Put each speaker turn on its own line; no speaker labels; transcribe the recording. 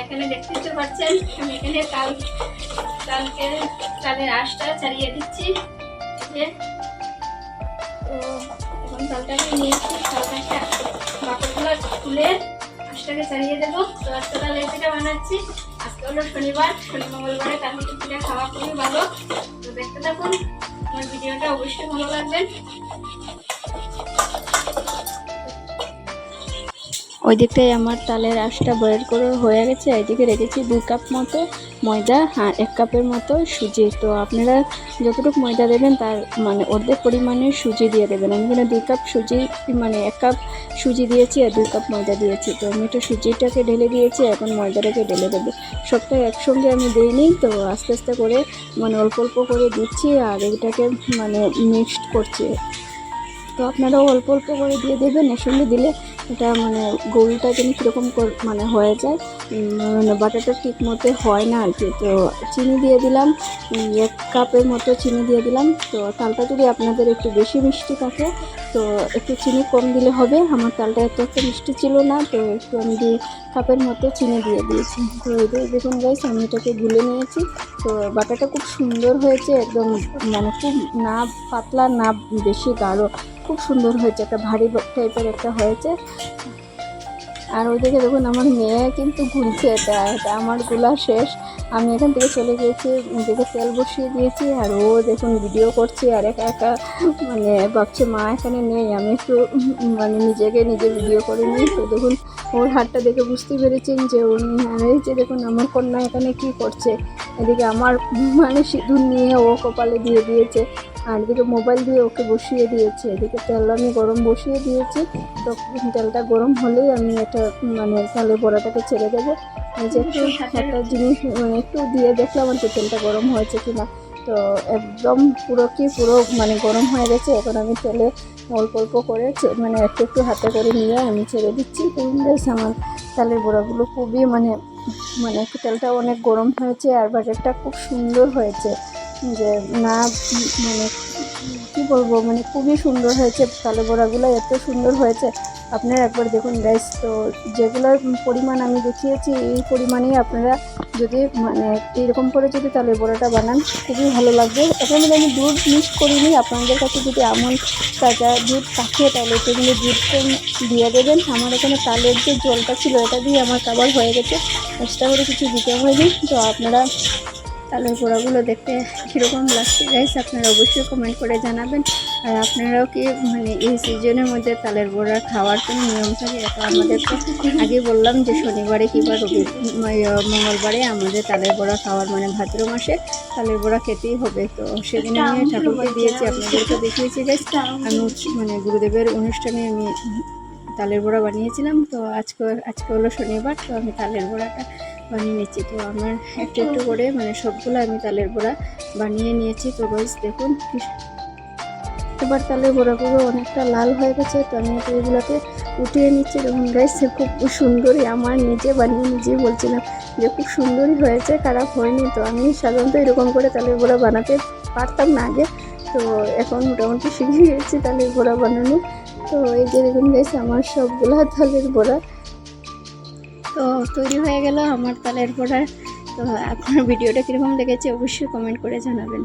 এখানে দেখতে তো পাচ্ছেন আমি এখানে কাল কালকে কালের আঁশটা ছাড়িয়ে দিচ্ছি। যে তো নিয়েছি চালটাকে বাকরগুলো তুলে ছাড়িয়ে দেবো। তো আজকে তাহলে পিঠা বানাচ্ছি। আজকে হলো শনিবার। শনি মঙ্গলবারে তার খাওয়া খুবই ভালো। তো দেখতে থাকুন। আমার ভিডিওটা অবশ্যই ভালো লাগবে।
ওই দিকটাই আমার তালের আঁশটা বয়েল করে হয়ে গেছে এইদিকে রেখেছি দু কাপ মতো ময়দা আর এক কাপের মতো সুজি। তো আপনারা যতটুকু ময়দা দেবেন তার মানে অর্ধেক পরিমাণে সুজি দিয়ে দেবেন। আমি এখানে দুই কাপ সুজি মানে এক কাপ সুজি দিয়েছি আর দুই কাপ ময়দা দিয়েছি। তো আমি এটা সুজিটাকে ঢেলে দিয়েছি, এখন ময়দাটাকে ঢেলে দেবো। সবটা একসঙ্গে আমি দিইনি, তো আস্তে আস্তে করে মানে অল্প অল্প করে দিচ্ছি আর এটাকে মানে মিক্সড করছি। তো আপনারাও অল্প অল্প করে দিয়ে দেবেন এর সঙ্গে দিলে এটা মানে গোলটা যেন কীরকম কর- মানে হয়ে যায়। মানে বাটারটা ঠিক মতো হয় না আর কি তো চিনি দিয়ে দিলাম এক কাপের মতো চিনি দিয়ে দিলাম। তো তালটা যদি আপনাদের একটু বেশি মিষ্টি থাকে, তো একটু চিনি কম দিলে হবে। আমার তালটা এত একটা মিষ্টি ছিল না, তো একটু আমি দুই কাপের মতো চিনি দিয়ে দিয়েছি। তো দেখুন গাইস আমি এটাকে গুলে নিয়েছি। তো বাটাটা খুব সুন্দর হয়েছে, একদম মানে খুব না পাতলা না বেশি গাঢ়, খুব সুন্দর হয়েছে, একটা ভারী টাইপের একটা হয়েছে। আর ওইদিকে দেখুন আমার মেয়ে কিন্তু ঘুরছে এটা এটা আমারগুলা শেষ। আমি এখান থেকে চলে গিয়েছি ওদিকে তেল বসিয়ে দিয়েছি, আর ও দেখুন ভিডিও করছে, আর একা একা মানে ভাবছে, মা এখানে নেই, আমি একটু মানে নিজেকে নিজে ভিডিও করে নিই। তো দেখুন, ওর হাতটা দেখে বুঝতে পেরেছেন যে ওর যে দেখুন আমার কন্যা এখানে কি করছে। এদিকে আমার মানে সিঁদুর নিয়ে ও কপালে দিয়ে দিয়েছে। আর এদিকে মোবাইল দিয়ে ওকে বসিয়ে দিয়েছে এদিকে তেল আমি গরম বসিয়ে দিয়েছি তো তেলটা গরম হলেই আমি এটা মানে তালে বড়াটাকে ছেড়ে দেবো। যে একটু একটা জিনিস মানে একটু দিয়ে দেখলাম আর কি তেলটা গরম হয়েছে কিনা। তো একদম পুরো কি পুরো মানে গরম হয়ে গেছে এখন আমি তেলে অল্প অল্প করে মানে একটু একটু হাতে করে নিয়ে আমি ছেড়ে দিচ্ছি। বেশ আমার তালের বড়াগুলো খুবই মানে মানে তেলটা অনেক গরম হয়েছে আর বাজারটা খুব সুন্দর হয়েছে। যে না মানে কি বলব মানে খুবই সুন্দর হয়েছে তালে বড়াগুলো এত সুন্দর হয়েছে। আপনারা একবার দেখুন গাইস তো যেগুলোর পরিমাণ আমি দেখিয়েছি, এই পরিমাণেই আপনারা যদি মানে এইরকম করে যদি তালের বড়াটা বানান, খুবই ভালো লাগবে। এখানে আমি দুধ মিক্স করিনি, আপনাদের কাছে যদি আমন তাজা দুধ থাকে, তাহলে সেগুলো দুধটা দিয়ে দেবেন। আমার এখানে তালের যে জলটা ছিল, এটা দিয়ে আমার খাবার হয়ে গেছে। এক্সট্রা করে কিছু দিতে হয়নি, তো আপনারা তালের বড়াগুলো দেখতে কীরকম লাগছে? গাইস আপনারা অবশ্যই কমেন্ট করে জানাবেন। আর আপনারাও কি মানে এই সিজনের মধ্যে তালের বড়া খাওয়ার কোনো নিয়ম থাকে? তো আমাদের তো আগে বললাম যে শনিবারে কিংবা রবি মঙ্গলবারে আমাদের তালের বড়া খাওয়ার মানে ভাদ্র মাসে তালের বড়া খেতেই হবে। তো সেদিন আমি ঠাকুরকে দিয়েছি আপনাদেরকে দেখিয়েছি। গাইস আমি মানে গুরুদেবের অনুষ্ঠানে আমি তালের বড়া বানিয়েছিলাম। তো আজকে আজকে হলো শনিবার তো আমি তালের বড়াটা বানিয়ে নিচ্ছি তো আমার একটু একটু করে মানে সবগুলো আমি তালের বড়া বানিয়ে নিয়েছি। তো রোজ দেখুন এবার তালের বড়াগুলো অনেকটা লাল হয়ে গেছে। তো আমি এগুলোকে উঠিয়ে নিচ্ছি। দেখুন গাইস খুব সুন্দরই আমার নিজে বানিয়ে নিজেই বলছিলাম যে খুব সুন্দরই হয়েছে, খারাপ হয়নি। তো আমি সাধারণত এরকম করে তালের বড়া বানাতে পারতাম না আগে। তো এখন মোটামুটি শিখে গেছি তালের বড়া বানানো তো এই যে দেখুন গাইস আমার সবগুলা তালের বড়া তো তৈরি হয়ে গেল আমার তালের পড়ার তো আপনার ভিডিওটা কীরকম লেগেছে অবশ্যই কমেন্ট করে জানাবেন।